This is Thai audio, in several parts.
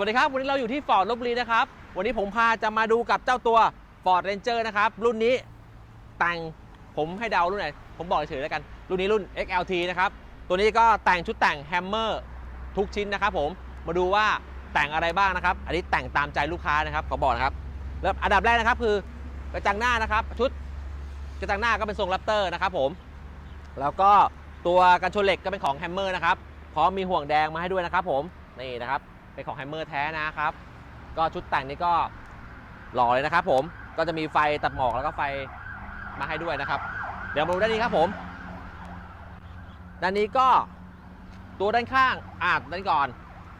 วัสดีครับ วันนี้เราอยู่ที่ฟอร์ดลบบุรีนะครับ วันนี้ผมพาจะมาดูกับเจ้าตัว Ford Ranger นะครับ รุ่นนี้แต่งผมให้เดารุ่นไหน ผมบอกเฉยๆแล้วกัน รุ่นนี้รุ่น XLT นะครับ ตัวนี้ก็แต่งชุดแต่งแฮมเมอร์ทุกชิ้นนะครับผมมาดูว่าแต่งอะไรบ้างนะครับ อันนี้แต่งตามใจลูกค้านะครับขอบอกนะครับแล้วอันดับแรกนะครับคือกระจังหน้านะครับ ชุดกระจังหน้าก็เป็นทรงแรปเตอร์นะครับผมแล้วก็ตัวกันชนเหล็กก็เป็นของแฮมเมอร์นะครับพร้อมมีห่วงแดงมาให้ด้วยนะครับผมนี่นะครับ เป็นของแฮมเมอร์แท้นะครับ ก็ชุดแต่งนี้ก็หล่อเลยนะครับผมก็จะมีไฟตัดหมอกแล้วก็ไฟมาให้ด้วยนะครับ เดี๋ยวมาดูด้านนี้ครับผม ด้านนี้ก็ตัวด้านข้างอะด้านก่อน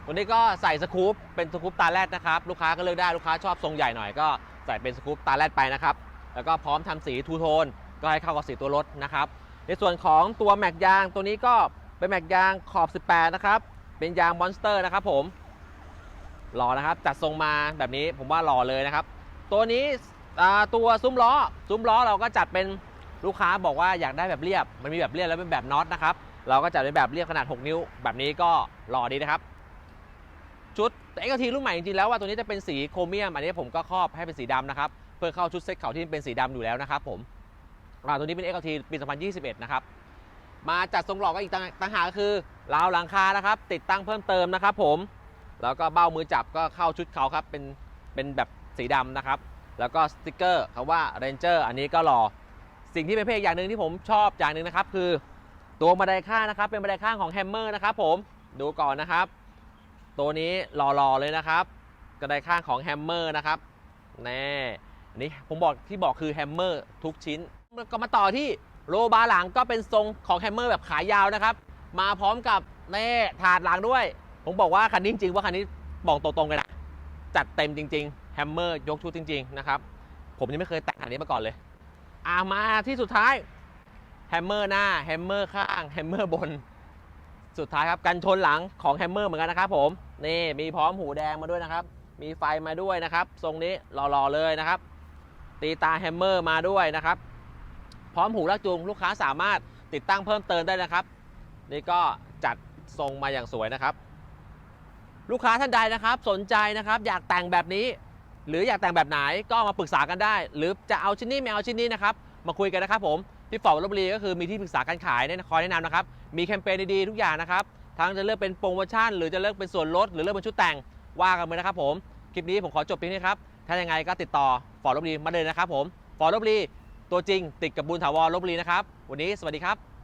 ตัวนี้ก็ใส่สกู๊ปเป็นสกู๊ปตาแรดนะครับลูกค้าก็เลือกได้ลูกค้าชอบทรงใหญ่หน่อยก็ใส่เป็นสกู๊ปตาแรดไปนะครับ แล้วก็พร้อมทำสีทูโทนก็ให้เข้ากับสีตัวรถนะครับ ในส่วนของตัวแม็กยางตัวนี้ก็เป็นแม็กยางขอบ 18 นะครับ เป็นยางมอนสเตอร์นะครับผม หล่อนะครับจัดทรงมาแบบนี้ผมว่าหล่อเลยนะครับ ตัวนี้ตัวซุ้มล้อซุ้มล้อเราก็จัดเป็นลูกค้าบอกว่าอยากได้แบบเรียบ มันมีแบบเรียบแล้วเป็นแบบน็อตนะครับเราก็จัดเป็นแบบเรียบขนาด 6 นิ้ว แบบนี้ก็หล่อดีนะครับ ชุดแต่ XLT รุ่นใหม่จริงๆแล้วว่าตัวนี้จะเป็นสีโครเมียม อันนี้ผมก็ครอบให้เป็นสีดำนะครับ เพื่อเข้าชุดเซ็ตเข่าที่เป็นสีดำอยู่แล้วนะครับผมตัวนี้เป็น XLT ปี 2021 นะครับมาจัดทรงหล่อก็อีกต่างหากคือราวหลังคานะครับ ติดตั้งเพิ่มเติมนะครับผม แล้วก็เบ้ามือจับก็เข้าชุดเขาครับเป็นเป็นแบบสีดำนะครับ แล้วก็สติกเกอร์คำว่า Ranger อันนี้ก็หล่อสิ่งที่เป็นเพลงอย่างหนึ่งที่ผมชอบอย่างหนึ่งนะครับ คือตัวบันไดข้างนะครับ เป็นบันไดข้างของแฮมเมอร์นะครับผมดูก่อนนะครับ ตัวนี้หล่อๆเลยนะครับกระไดข้างของแฮมเมอร์นะครับแน่อันนี้ผมบอกที่บอกคือแฮมเมอร์ทุกชิ้นก็มาต่อที่โลบาร์หลังก็เป็นทรงของแฮมเมอร์แบบขายาวนะครับ มาพร้อมกับแน่ถาดหลังด้วย ผมบอกว่าคันนี้จริงๆว่าคันนี้บอกตรงๆเลยนะจัดเต็มจริงๆแฮมเมอร์ยกชุดจริงๆนะครับผมยังไม่เคยแต่งคันนี้มาก่อนเลยอ่ามาที่สุดท้ายแฮมเมอร์หน้าแฮมเมอร์ข้างแฮมเมอร์บน สุดท้ายครับกันชนหลังของแฮมเมอร์เหมือนกันนะครับผมนี่มีพร้อมหูแดงมาด้วยนะครับ มีไฟมาด้วยนะครับ ทรงนี้หล่อๆเลยนะครับ ตีตาแฮมเมอร์มาด้วยนะครับ พร้อมหูลากจูงลูกค้าสามารถติดตั้งเพิ่มเติมได้นะครับ นี่ก็จัดทรงมาอย่างสวยนะครับ ลูกค้าท่านใดนะครับสนใจนะครับอยากแต่งแบบนี้ หรืออยากแต่งแบบไหนก็มาปรึกษากันได้ หรือจะเอาชิ้นนี้ไม่เอาชิ้นนี้นะครับมาคุยกันนะครับผมที่ฟอร์ดลบบุรีก็คือมีที่ปรึกษาการขายแนะคอยแนะนำนะครับมีแคมเปญดีๆทุกอย่างนะครับทั้งจะเลือกเป็นโปรโมชั่น หรือจะเลือกเป็นส่วนลดหรือเลือกเป็นชุดแต่งว่ากันเลยนะครับผมคลิปนี้ผมขอจบเพียงเท่านี้ครับถ้ายังไงก็ติดต่อฟอร์ดลบบุรีมาเลยนะครับผมฟอร์ดลบบุรีตัวจริงติดกับบุญถาวรลบบุรีนะครับวันนี้สวัสดีครับ